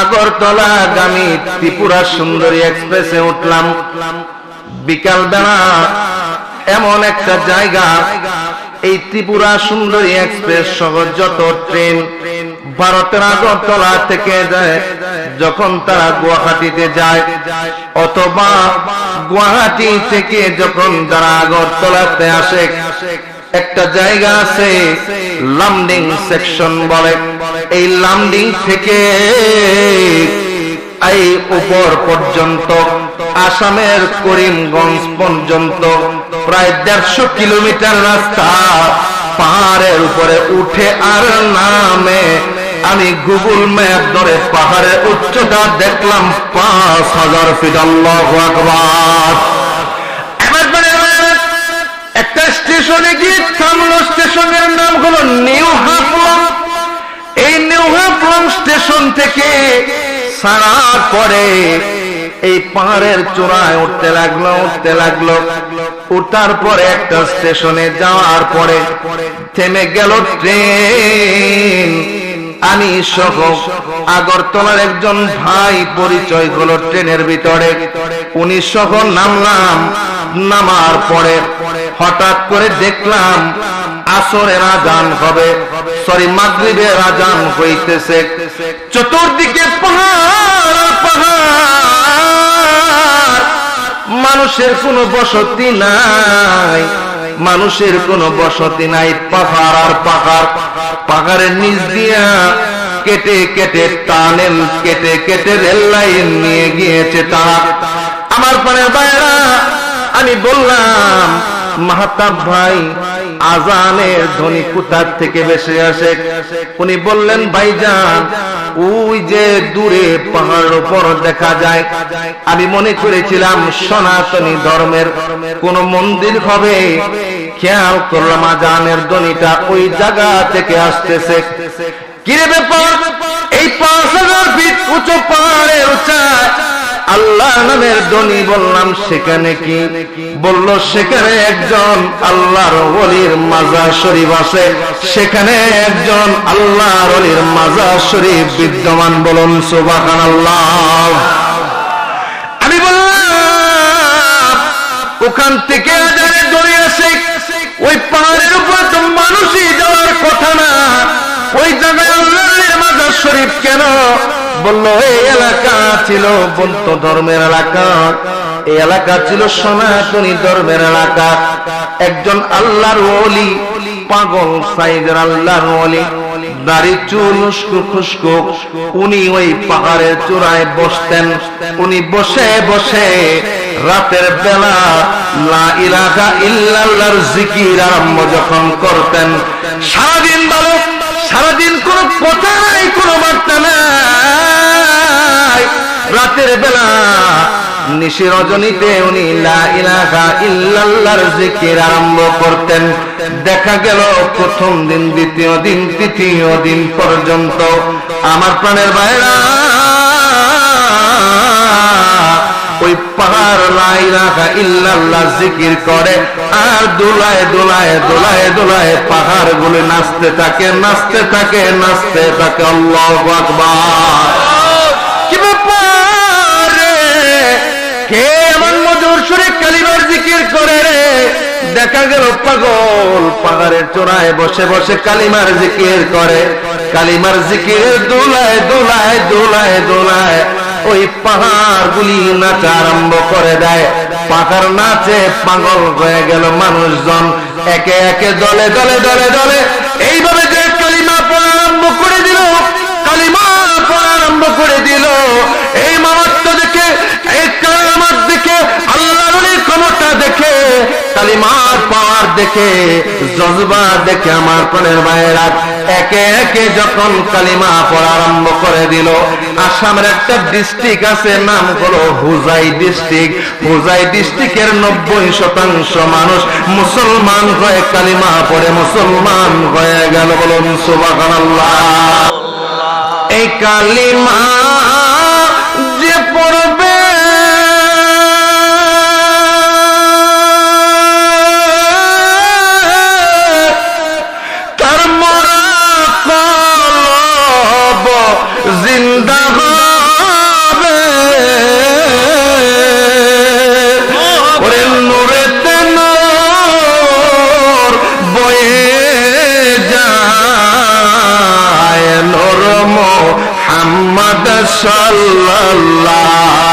আগরতলা গামী ত্রিপুরা সুন্দরী এক্সপ্রেসে উঠলাম। বিকাল বেলা এমন একটা জায়গা, এই ত্রিপুরা সুন্দরী এক্সপ্রেস সহ যত ট্রেন ভারতের আগরতলা থেকে যায়, যখন তারা গুয়াহাটিতে যায়, অথবা গুয়াহাটি থেকে যখন তারা আগরতলাতে আসে, একটা জায়গা আছে লামডিং সেকশন বলে। এই লামডিং থেকে এই উপর পর্যন্ত, আসামের করিমগঞ্জ পর্যন্ত, প্রায় দেড়শো কিলোমিটার রাস্তা, পাহাড়ের উপরে উঠে আর নামে। আমি গুগল ম্যাপ ধরে পাহাড়ের উচ্চতা দেখলাম পাঁচ হাজার ফিট, আল্লাহ আকবার। এবার বলে এবার একটা স্টেশনে গিয়ে থামলো, স্টেশনের নাম হলো নিউ হাফলং। এই নিউ হাফলং স্টেশন থেকে ছাড়ার পরে এই পাহাড়ের চূড়ায় উঠতে লাগল উঠতে লাগল। উঠার পরে একটা স্টেশনে যাওয়ার পরে থেমে গেল ট্রেন। আমি সহ আগরতলার একজন ভাই পরিচয় হলো ট্রেনের ভিতরে। উনি সহ নামলাম। নামার পরে হঠাৎ করে দেখলাম আসরের আজান হবে। সরি, মাগরিবের আজান হইতেছে। চতুর্দিকে পাহাড় মানুষের কোনো বসতি নাই। মানুষের কোনো বসতি নাই। পাহাড় আর পাহাড়। পাহাড়ের নিচ দিয়া কেটে কেটে টানেল, কেটে কেটে রেল লাইন নিয়ে গিয়েছে তারা। আমার পানের বাইরা আমি বললাম, মাহাতাব ভাই আজানের ধ্বনি কোথার থেকে বেশি আসে? উনি বললেন, ভাইজান, ওই যে দূরে পাহাড়ের উপর দেখা যায়। আমি মনে করেছিলাম সনাতনী ধর্মের কোন মন্দির হবে। খেয়াল করলাম আজানের ধ্বনিটা ওই জায়গা থেকে আসতেছে। কিরে ব্যাপার? এই পাঁচ হাজার ফিট উঁচু পাহাড়ের উঁচায় আল্লাহ নামের ধ্বনি বললাম, সেখানে কি? বলল, সেখানে একজন আল্লাহর ওলির মাজার শরীফ আছে। সেখানে একজন আল্লাহর ওলির মাজার শরীফ বিদ্যমান বলুন সুবাহান আল্লাহ আমি বললাম, ওখান থেকে দড়ি আসে। ওই পাহাড়ের বলল, এই এলাকা ছিল বন্ত ধর্মের এলাকা। এই এলাকা ছিল সনাতনী ধর্মের এলাকা। একজন আল্লাহর ওলি, পাগল সাইদের আল্লাহর ওলি উনি ওই পাহাড়ের চূড়ায় বসতেন। উনি বসে বসে রাতের বেলা ইল্লাল্লাহর জিকির আরম্ভ যখন করতেন। সারাদিন ভালো আরম্ভ করতেন। দেখা গেল প্রথম দিন, দ্বিতীয় দিন, তৃতীয় দিন পর্যন্ত আমার প্রাণের বাইরা ওই পাহাড় লাই রাখা ইল্লাল্লাহ জিকির করে আর দোলায় দোলায় দোলায় দোলায় পাহাড় গুলি নাচতে থাকে নাচতে থাকে নাচতে থাকে। আল্লাহ আকবার। কে এমন মধুর সুরে কালিমার জিকির করে রে? দেখা গেল পাগল, পাহাড়ের চূড়ায় বসে বসে কালিমার জিকির করে। কালিমার জিকির দোলায় দোলায় দোলায় দোলায় ওই পাহাড় গুলি নাচা আরম্ভ করে দেয়। পাহাড় নাচে পাগল হয়ে গেল মানুষজন। একে একে দলে দলে দলে দলে এইভাবে কালিমার পাওয়ার দেখে, জজবা দেখে আমার প্রাণের মায়েরা একে একে যখন কালিমা পড়া আরম্ভ করে দিল, আসামের একটা ডিস্ট্রিক্ট আছে, নাম হলো হুজাই ডিস্ট্রিক্ট হুজাই ডিস্ট্রিক্টের নব্বই শতাংশ মানুষ মুসলমান হয়ে কালিমা পড়ে, মুসলমান হয়ে গেল বলুন সুবাহ এই কালিমা মোহাম্মদ সাল্লাল্লাহ